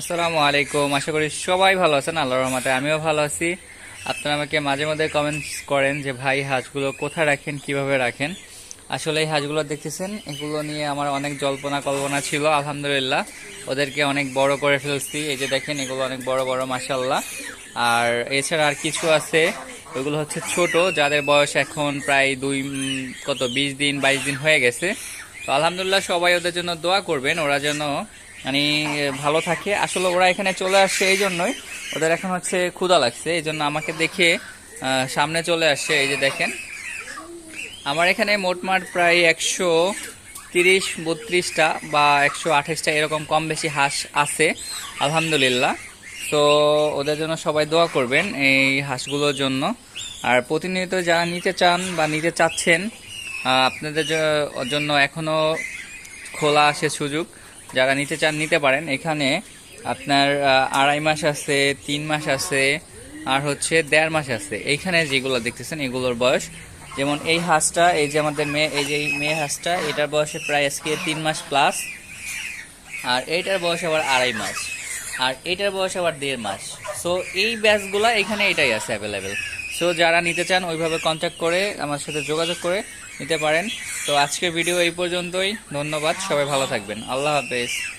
আসসালামু আলাইকুম। আশা করি সবাই ভালো আছেন, আল্লাহর রহমতে আমিও ভালো আছি। আপনারা আমাকে মাঝে মধ্যে কমেন্টস করেন যে, ভাই হাঁসগুলো কোথায় রাখেন, কীভাবে রাখেন? আসলে এই হাঁসগুলো দেখতেছেন এগুলো নিয়ে আমার অনেক জল্পনা কল্পনা ছিল, আলহামদুলিল্লাহ। ওদেরকে অনেক বড় করে ফেলছি। এই যে দেখেন, এগুলো অনেক বড় বড় মাসাল্লাহ আর এছাড়া আর কিছু আছে ওইগুলো হচ্ছে ছোট, যাদের বয়স এখন প্রায় দুই কত, বিশ দিন, বাইশ দিন হয়ে গেছে। তো আলহামদুলিল্লাহ সবাই ওদের জন্য দোয়া করবেন, ওরা যেন মানে ভালো থাকে। আসলে ওরা এখানে চলে আসছে এই জন্যই। ওদের এখন হচ্ছে ক্ষুধা লাগছে, এই জন্য আমাকে দেখে সামনে চলে আসছে এই যে দেখেন। আমার এখানে মোটমাট প্রায় একশো তিরিশ, বত্রিশটা বা একশো আঠাশটা এরকম কম বেশি হাঁস আছে, আলহামদুলিল্লাহ। তো ওদের জন্য সবাই দোয়া করবেন এই হাঁসগুলোর জন্য। আর প্রতিনিয়ত যারা নিতে চান বা নিতে চাচ্ছেন আপনাদের জন্য এখনও খোলা আছে সুযোগ। যারা নিতে চান, নিতে পারেন। এখানে আপনার আড়াই মাস আছে, তিন মাস আছে, আর হচ্ছে দেড় মাস আছে। এইখানে যেগুলো দেখতেছেন, এগুলোর বয়স। যেমন এই হাঁসটা, এই যে আমাদের মেয়ে, এই যে মেয়ে হাঁসটা, এটার বয়সে প্রায় আজকে তিন মাস প্লাস আর এইটার বয়স আবার আড়াই মাস। আর এটার বয়স আবার দেড় মাস। সো এই ব্যাচগুলা এখানে এটাই আছে অ্যাভেলেবেল সো যারা নিতে চান, ওইভাবে কন্ট্যাক্ট করে আমার সাথে যোগাযোগ করে নিতে পারেন। তো, আজকের ভিডিও এই পর্যন্তই। ধন্যবাদ। সবাই ভালো থাকবেন। আল্লাহ হাফেজ।